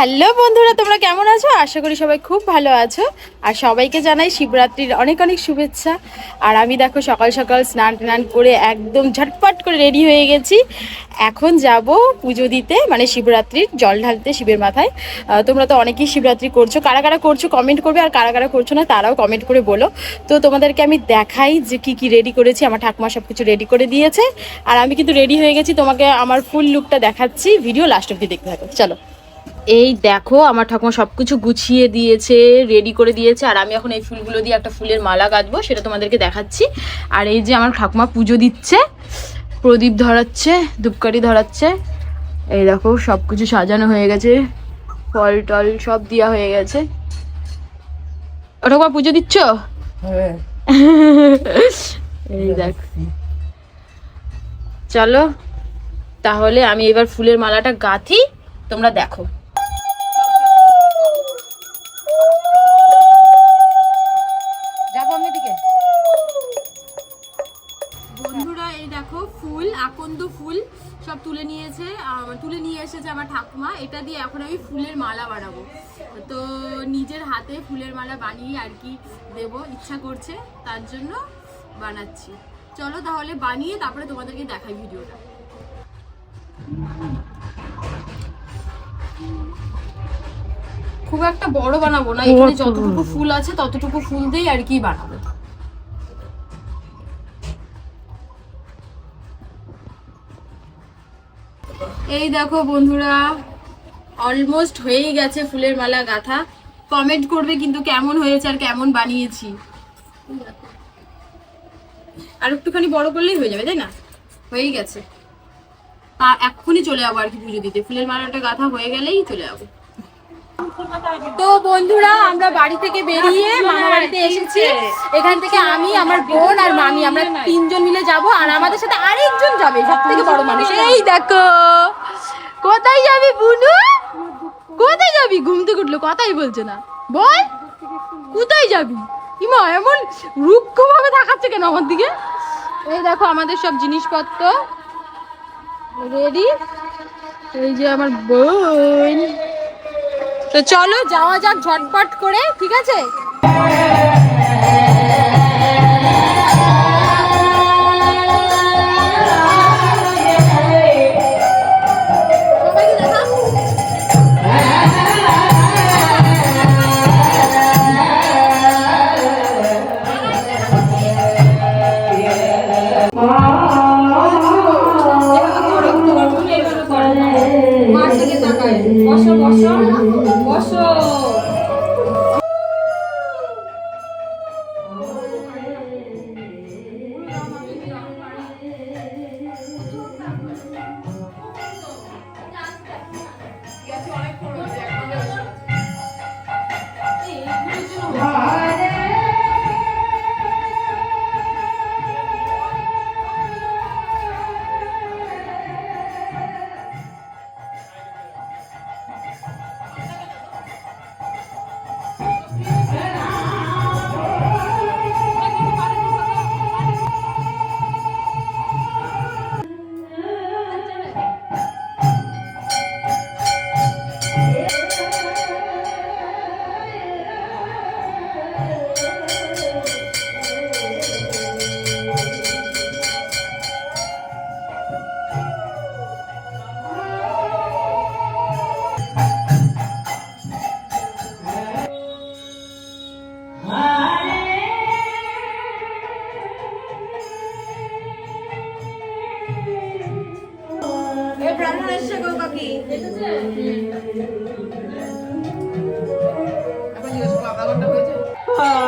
Hello বন্ধুরা, তোমরা কেমন আছো? আশা করি সবাই খুব ভালো আছো। আর সবাইকে জানাই শিবরাত্রির অনেক অনেক শুভেচ্ছা। আর আমি দেখো সকাল সকাল স্নান টান করে একদম ঝটপট করে রেডি হয়ে গেছি। এখন যাব পুজো দিতে মানে শিবরাত্রির জল ঢালতে শিবের মাথায়। তোমরা তো অনেকেই শিবরাত্রি করছ। কারা কারা করছ কমেন্ট করবে, আর কারা কারা করছ না তারাও কমেন্ট করে বলো। তো তোমাদেরকে আমি দেখাই যে কি কি রেডি করেছি। আমার ঠাকুমা সব কিছু রেডি করে দিয়েছে। আর আমি কিন্তু রেডি হয়ে গেছি, তোমাকে আমার ফুল লুকটা দেখাচ্ছি। ভিডিও লাস্ট অব্দি দেখতে থাকো। চলো। এই দেখো আমার ঠাকুমা সব কিছু গুছিয়ে দিয়েছে রেডি করে দিয়েছে আর আমি এখন এই ফুলগুলো দিয়ে একটা ফুলের মালা গাঁথবো সেটা তোমাদেরকে দেখাচ্ছি। আর এই যে আমার ঠাকুমা পুজো দিচ্ছে প্রদীপ ধরাচ্ছে ধূপকাঠি ধরাচ্ছে এই দেখো সব কিছু সাজানো হয়ে গেছে ফল টল সব দেওয়া হয়ে গেছে। ও ঠাকুমা পুজো দিচ্ছ? এই দেখ। চলো তাহলে আমি এবার ফুলের মালাটা গাঁথি তোমরা দেখো। দেখো ফুল আকন্দ ফুল সব তুলে নিয়েছে তুলে নিয়ে এসেছে আমার ঠাকুমা। এটা দিয়ে এখন আমি ফুলের মালা বানাবো। তো নিজের হাতে ফুলের মালা বানিয়ে আর কি দেব ইচ্ছা করছে তার জন্য বানাচ্ছি। চলো তাহলে বানিয়ে তারপরে তোমাদেরকে দেখাই ভিডিওটা। খুব একটা বড় বানাবো না এখানে যতটুকু ফুল আছে ততটুকু ফুল দিয়ে আর কি বানাবো। এই দেখো বন্ধুরা অলমোস্ট হয়েই গেছে ফুলের মালা গাথা। কমেন্ট করবে কিন্তু কেমন হয়েছে আর কেমন বানিয়েছি। আর একটুখানি বড় করলেই হয়ে যাবে, তাই না? হয়েই গেছে। তা এক্ষুনি চলে যাব আর কি পুজো দিতে। ফুলের মালাটা গাথা হয়ে গেলেই চলে যাব। তো বন্ধুরা, আমরা বাড়ি থেকে বেরিয়ে মামা বাড়িতে এসেছি। এখান থেকে আমি, আমার বোন আর মামি, আমরা তিনজন মিলে যাব, আর আমাদের সাথে আরেকজন যাবে, সব থেকে বড় মানুষ। এই দেখো, কোথায় যাবি বুনু? কোথায় যাবি? ঘুম থেকে উঠল কথাই বলছে না। বল, কোথায় যাবি? ইমা, এমন রুক্ষ ভাবে তাকাচ্ছে কেন আমার দিকে? এই দেখো, আমাদের সব জিনিসপত্র রেডি। এই যে আমার বোন। তো চলো যাওয়া যাক ঝটপট করে ঠিক আছে? বসো বসো। বসো। এসছে গো কাকি। এখন জিজ্ঞেস করলাম হয়েছে হ্যাঁ।